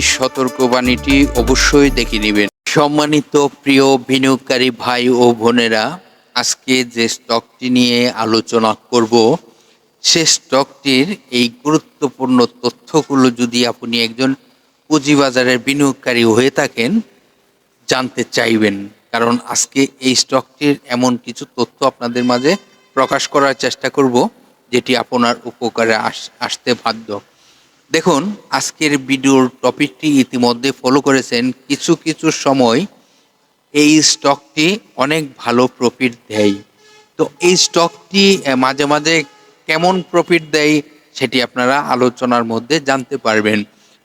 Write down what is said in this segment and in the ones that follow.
সতর্কবাণীটি অবশ্যই দেখে নেবেন। সম্মানিত প্রিয় বিনিয়োগকারী ভাই ও বোনেরা, আজকে যে স্টকটি নিয়ে আলোচনা করব, সে স্টকটির এই গুরুত্বপূর্ণ তথ্যগুলো যদি আপনি একজন পুঁজিবাজারের বিনিয়োগকারী হয়ে থাকেন, জানতে চাইবেন। কারণ আজকে এই স্টকটির এমন কিছু তথ্য আপনাদের মাঝে প্রকাশ করার চেষ্টা করব, যেটি আপনার উপকারে আস- আসতে বাধ্য। দেখুন, আজকের ভিডিওর টপিকটি ইতিমধ্যে ফলো করেছেন। কিছু কিছু সময় এই স্টকটি অনেক ভালো প্রফিট দেয়। তো এই স্টকটি মাঝে মাঝে কেমন প্রফিট দেয় সেটি আপনারা আলোচনার মধ্যে জানতে পারবেন।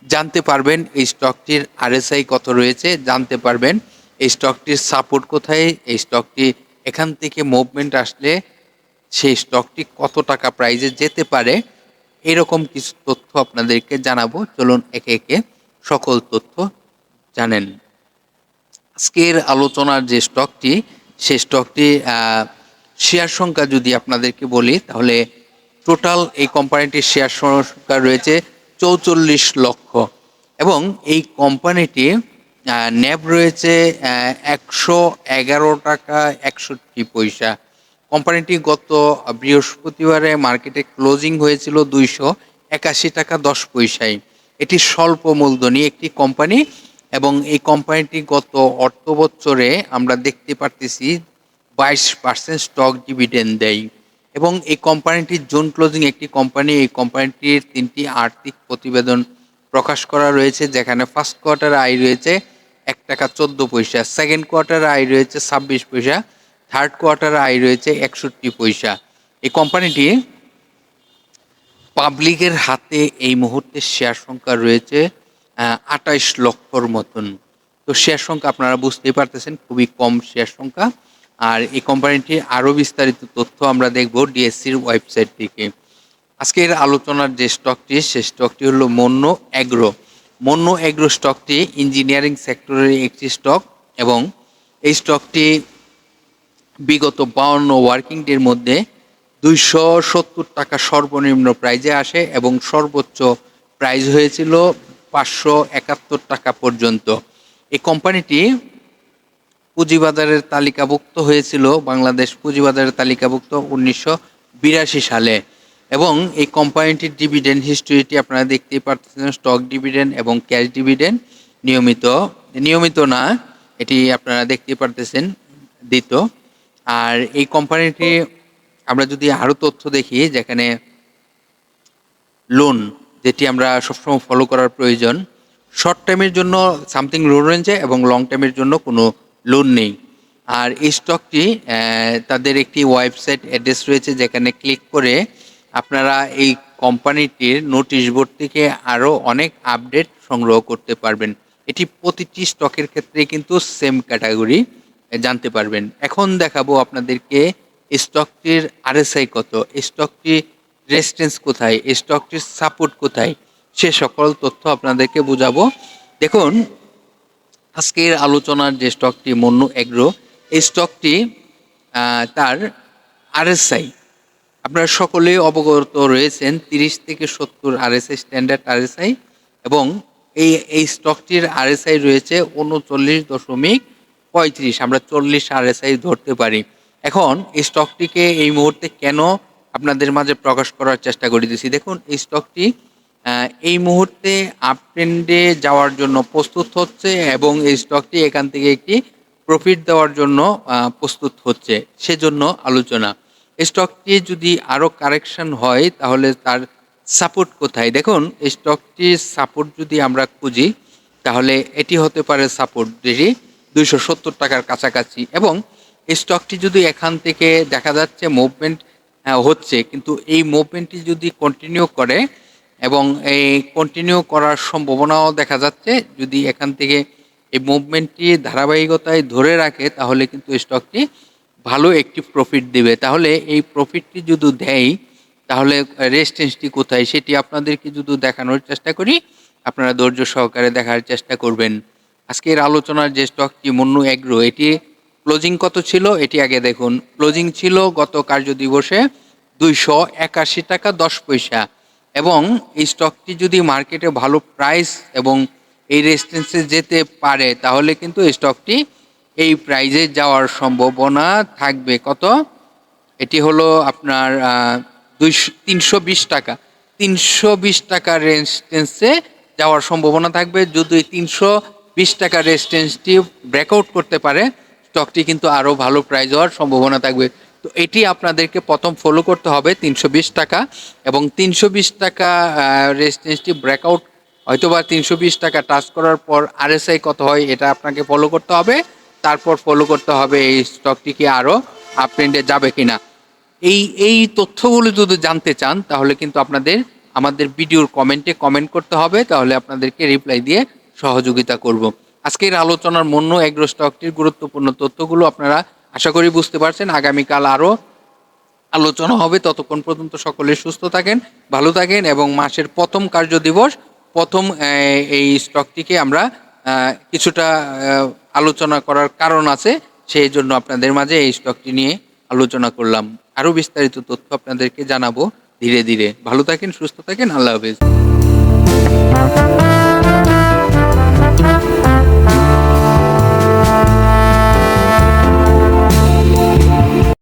জানতে পারবেন এই স্টকটির আরএসআই কত রয়েছে, জানতে পারবেন এই স্টকটির সাপোর্ট কোথায়, এই স্টকটি এখান থেকে মুভমেন্ট আসলে সেই স্টকটি কত টাকা প্রাইজে যেতে পারে। এরকম কিছু তথ্য আপনাদেরকে জানাব। চলুন একে একে সকল তথ্য জানেন। আজকের আলোচনার যে স্টকটি সেই স্টকটি শেয়ার সংখ্যা যদি আপনাদেরকে বলি, তাহলে টোটাল এই কোম্পানিটির শেয়ার সংখ্যা রয়েছে চৌচল্লিশ লক্ষ। এবং এই কোম্পানিটি ন্যাব রয়েছে একশো এগারো টাকা একষট্টি পয়সা। কোম্পানিটি গত বৃহস্পতিবারে মার্কেটে ক্লোজিং হয়েছিল দুইশো একাশি টাকা দশ পয়সায়। এটি স্বল্প মূলধনী একটি কোম্পানি এবং এই কোম্পানিটি গত অর্থ বছরে আমরা দেখতে পারতেছি বাইশ পার্সেন্ট স্টক ডিভিডেন্ড দেয় এবং এই কোম্পানিটির জোন ক্লোজিং একটি কোম্পানি, এই কোম্পানিটির তিনটি আর্থিক প্রতিবেদন প্রকাশ করা রয়েছে যেখানে ফার্স্ট কোয়ার্টার আয় রয়েছে এক টাকা চোদ্দ পয়সা, সেকেন্ড কোয়ার্টার আয় রয়েছে ছাব্বিশ পয়সা থার্ড কোয়ার্টার আয় রয়েছে একষট্টি পয়সা। এই কোম্পানিটি পাবলিকের হাতে এই মুহূর্তে শেয়ার সংখ্যা রয়েছে আঠাইশ লক্ষর মতন। তো শেয়ার সংখ্যা আপনারা বুঝতেই পারতেছেন, খুবই কম শেয়ার সংখ্যা। আর এই কোম্পানিটির আরও বিস্তারিত তথ্য আমরা দেখব ডিএসসির ওয়েবসাইট থেকে। আজকের আলোচনার যে স্টকটি সে স্টকটি হলো মন্য অ্যাগ্রো মন্য অ্যাগ্রো স্টকটি ইঞ্জিনিয়ারিং সেক্টরের একটি স্টক এবং এই স্টকটি বিগত বাউন্ন ওয়ার্কিং ডের মধ্যে দুইশো সত্তর টাকা সর্বনিম্ন প্রাইজে আসে এবং সর্বোচ্চ প্রাইজ হয়েছিল পাঁচশো একাত্তর টাকা পর্যন্ত। এই কোম্পানিটি পুঁজিবাজারের তালিকাভুক্ত হয়েছিল বাংলাদেশ পুঁজিবাজারের তালিকাভুক্ত উনিশশো বিরাশি সালে এবং এই কোম্পানিটির ডিভিডেন্ড হিস্ট্রিটি আপনারা দেখতেই পাচ্ছেন স্টক ডিভিডেন্ড এবং ক্যাশ ডিভিডেন্ড নিয়মিত নিয়মিত না, এটি আপনারা দেখতেই পারতেছেন, দিত। আর এই কোম্পানিটি আমরা যদি আরও তথ্য দেখি, যেখানে লোন যেটি আমরা সবসময় ফলো করার প্রয়োজন শর্ট টাইমের জন্য সামথিং লোন রয়েছে এবং লং টাইমের জন্য কোনো লোন নেই। আর এই স্টকটি তাদের একটি ওয়েবসাইট অ্যাড্রেস রয়েছে যেখানে ক্লিক করে আপনারা এই কোম্পানিটির নোটিশ বোর্ড থেকে আরও অনেক আপডেট সংগ্রহ করতে পারবেন। এটি প্রতিটি স্টকের ক্ষেত্রে কিন্তু সেম ক্যাটাগরি জানতে পারবেন। এখন দেখাবো আপনাদেরকে স্টকটির আরএসআই কত স্টকটি রেজিস্ট্যান্স কোথায় স্টকটির সাপোর্ট কোথায়, সে সকল তথ্য আপনাদেরকে বোঝাবো। দেখুন, আজকের আলোচনার যে স্টকটি মন্নু এগ্রো এই স্টকটি তার আরএসআই আপনারা সকলেই অবগত রয়েছেন, তিরিশ থেকে সত্তর আরএসআই স্ট্যান্ডার্ড আরএসআই এবং এই এই স্টকটির আরএসআই রয়েছে উনচল্লিশ দশমিক পঁয়ত্রিশ, আমরা চল্লিশ আরএসআই ধরতে পারি। এখন এই স্টকটিকে এই মুহূর্তে কেন আপনাদের মাঝে প্রকাশ করার চেষ্টা করিতেছি দেখুন, এই স্টকটি এই মুহূর্তে আপ আপট্রেন্ডে যাওয়ার জন্য প্রস্তুত হচ্ছে এবং এই স্টকটি এখান থেকে একটি প্রফিট দেওয়ার জন্য প্রস্তুত হচ্ছে। সেজন্য আলোচনা। এই স্টকটি যদি আরও কারেকশন হয়, তাহলে তার সাপোর্ট কোথায়? দেখুন, এই স্টকটির সাপোর্ট যদি আমরা খুঁজি, তাহলে এটি হতে পারে সাপোর্ট যেটি দুইশো সত্তর টাকার কাছাকাছি। এবং এই স্টকটি যদি এখান থেকে দেখা যাচ্ছে মুভমেন্ট হচ্ছে, কিন্তু এই মুভমেন্টটি যদি কন্টিনিউ করে, এবং এই কন্টিনিউ করার সম্ভাবনাও দেখা যাচ্ছে, যদি এখান থেকে এই মুভমেন্টটি ধারাবাহিকতায় ধরে রাখে, তাহলে কিন্তু স্টকটি ভালো একটি প্রফিট দিবে। তাহলে এই প্রফিটটি যদি দেয়, তাহলে রেজিস্ট্যান্সটি কোথায়? সেটি আপনাদেরকে যদি দেখানোর চেষ্টা করি, আপনারা ধৈর্য সহকারে দেখার চেষ্টা করবেন। আজকের আলোচনার যে স্টকটি মন্নু এগ্রো এটি ক্লোজিং কত ছিল? এটি আগে দেখুন। ক্লোজিং ছিল গত কার্য দিবসে দুইশো একাশি টাকা দশ পয়সা। এবং এই স্টকটি যদি মার্কেটে ভালো প্রাইস এবং এই রেজিস্ট্যান্সে যেতে পারে, তাহলে কিন্তু এই স্টকটি এই প্রাইজে যাওয়ার সম্ভাবনা থাকবে। কত? এটি হলো আপনার দুইশো, তিনশো বিশ টাকা। তিনশো বিশ টাকা রেজিস্ট্যান্সে যাওয়ার সম্ভাবনা থাকবে। যদি তিনশো বিশ টাকা রেজিস্ট্যান্সটি ব্রেকআউট করতে পারে। স্টকটি কিন্তু আরও ভালো প্রাইজ হওয়ার সম্ভাবনা থাকবে। তো এটি আপনাদেরকে প্রথম ফলো করতে হবে তিনশো বিশ টাকা এবং তিনশো বিশ টাকা রেজিস্ট্যান্সটি ব্রেকআউট হয়তো বা তিনশো বিশ টাকা টাচ করার পর আরএসআই কত হয় এটা আপনাকে ফলো করতে হবে। তারপর ফলো করতে হবে এই স্টকটি কি আরও আপট্রেন্ডে যাবে কিনা। এই এই তথ্যগুলো যদি জানতে চান তাহলে কিন্তু আপনাদের, আমাদের ভিডিওর কমেন্টে কমেন্ট করতে হবে। তাহলে আপনাদেরকে রিপ্লাই দিয়ে সহযোগিতা করব। আজকের আলোচনার মন্য এগ্রো স্টকটির গুরুত্বপূর্ণ তথ্যগুলো আপনারা আশা করি বুঝতে পারছেন। আগামীকাল আরও আলোচনা হবে। ততক্ষণ পর্যন্ত সকলে সুস্থ থাকেন, ভালো থাকেন এবং মাসের প্রথম কার্য দিবস, প্রথম এই স্টকটিকে আমরা কিছুটা আলোচনা করার কারণ আছে। সেই জন্য আপনাদের মাঝে এই স্টকটি নিয়ে আলোচনা করলাম। আরও বিস্তারিত তথ্য আপনাদেরকে জানাব ধীরে ধীরে। ভালো থাকেন, সুস্থ থাকেন। আল্লাহ হাফেজ।